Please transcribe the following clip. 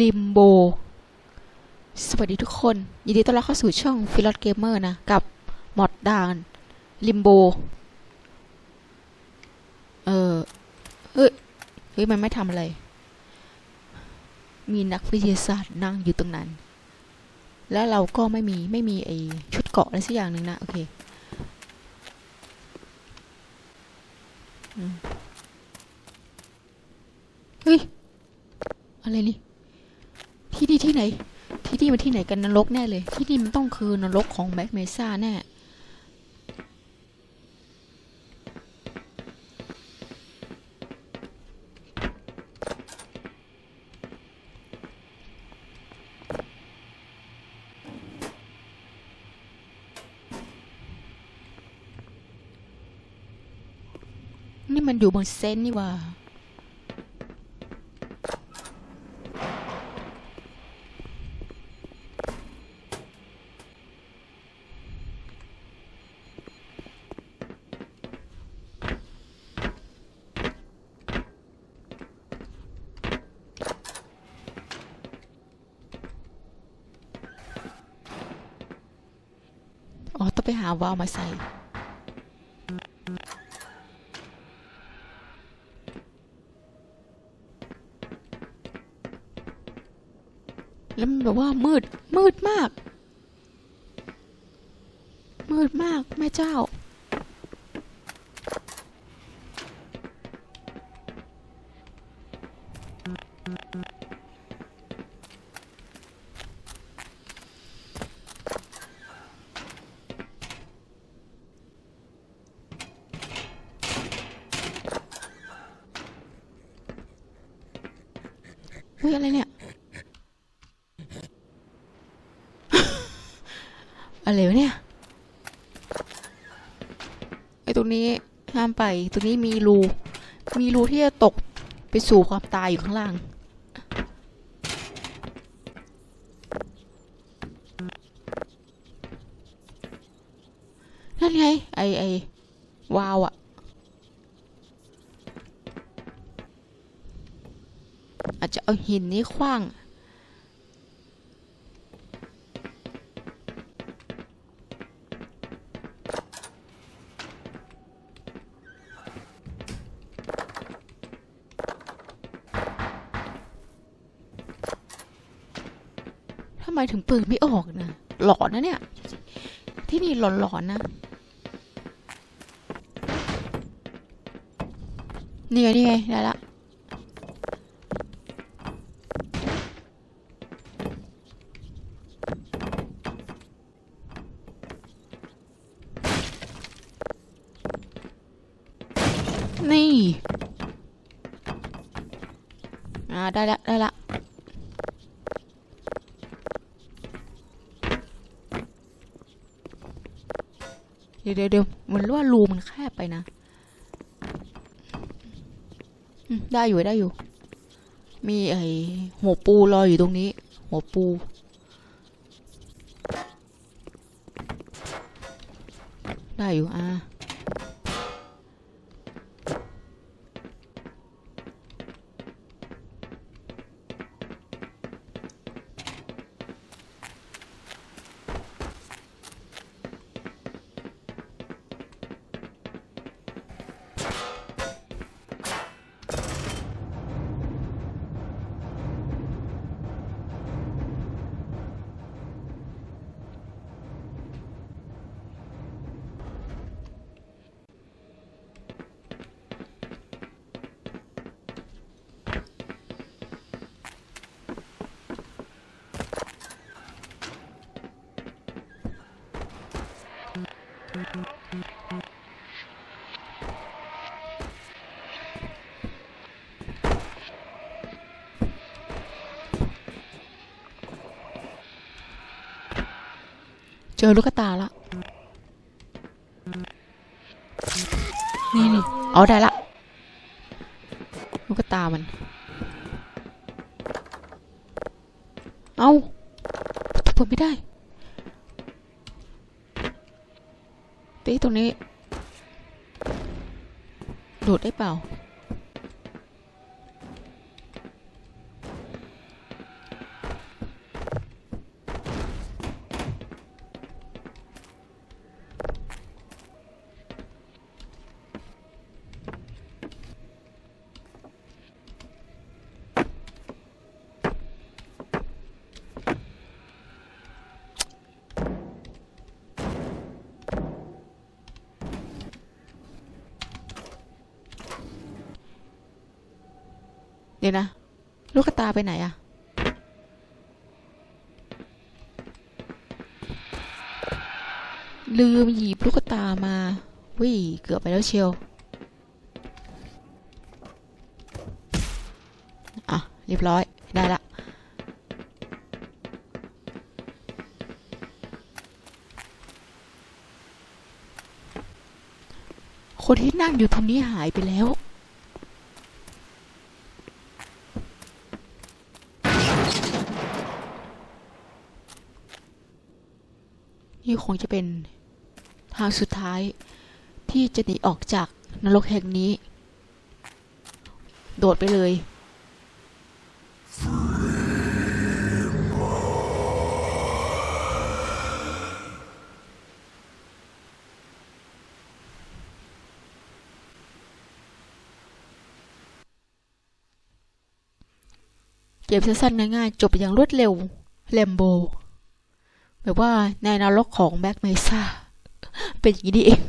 ลิมโบ สวัสดีทุกคน ยินดีต้อนรับเข้าสู่ช่องฟิลอตเกมเมอร์นะ กับมอดดานลิมโบ เออเฮ้ย เฮ้ย มันไม่ทำอะไร มีนักวิทยาศาสตร์นั่งอยู่ตรงนั้น แล้วเราก็ไม่มี ไม่มีไอชุดเกาะอะไรสักอย่างหนึ่งนะ โอเคเฮ้ย อะไรนี่ ที่ที่ไหน ที่นี่มันที่ไหนกันนรกแน่เลย ที่นี่มันต้องคือนรกของแบ็กเมซ่าแน่นี่มันอยู่บนเซนนี่ว่า หาวาล์วมาใส่ แล้วมันแบบว่ามืดมืดมาก มืดมาก แม่เจ้า้ยอะไรเนี่ย อะไรวะเนี่ย ไอ้ตรงนี้ห้ามไปตรงนี้มีรู มีรูที่จะตกไปสู่ความตายอยู่ข้างล่างนั่นไง ไอไอวาวอะ อาจจะเอาหินนี้คว้าง ทำไมถึงเปิดไม่ออกนะ หลอนนะเนี่ย ที่นี่หลอนๆนะนี่ไงนี่ไงได้ละ นี่ อ่า ได้ละ ได้ละ เดี๋ยวเดี๋ยวเดี๋ยวมือนว่ารูมันแคบไปนะ ได้อยู่ได้อยู่ มีไอหัวปูรออยู่ตรงนี้ หัวปูได้อยู่อ่า เจอลูกตาละ นี่นี่เอาได้ละ ลูกตามัน เอาเปิดไม่ได้ ตีตรงนี้ โดดได้เปล่า เดี๋ยวนะ ลูกตาไปไหนอะลืมหยิบลูกตามาวิ่เกือบไปแล้วเชียว อะ เรียบร้อย ได้ละ คนที่นั่งอยู่ตรงนี้หายไปแล้ว นี่คงจะเป็นทางสุดท้ายที่จะหนีออกจากนรกแห่งนี้ โดดไปเลย เกมสั้นๆง่ายๆ จบอย่างรวดเร็ว แลมโบ แบบว่าในนรกของแบ็กเมซ่าเป็นอย่างนี้เอง